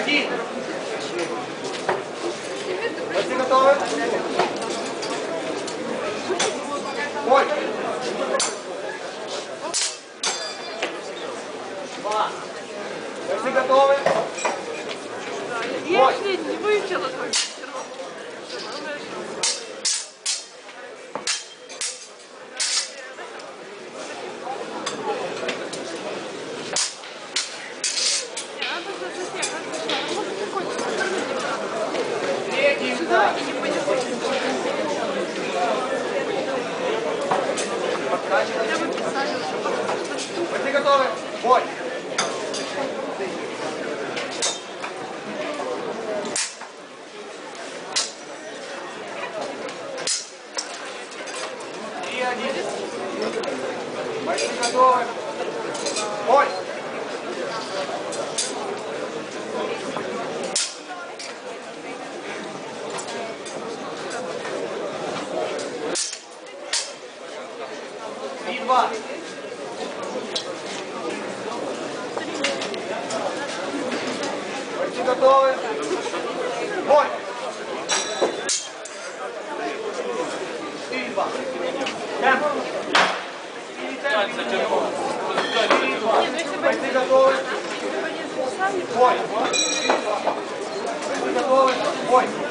Один. Все готовы? Ой! Два. Все готовы? Бой. Я не выучила только. никуда и не понесут. Вы готовы? Бой! Три один. Бойцы готовы. Два. Бойцы готовы? Бой! И два. Темп. И темп. И два. Бойцы готовы? Бой! И два. Бойцы готовы? Бой!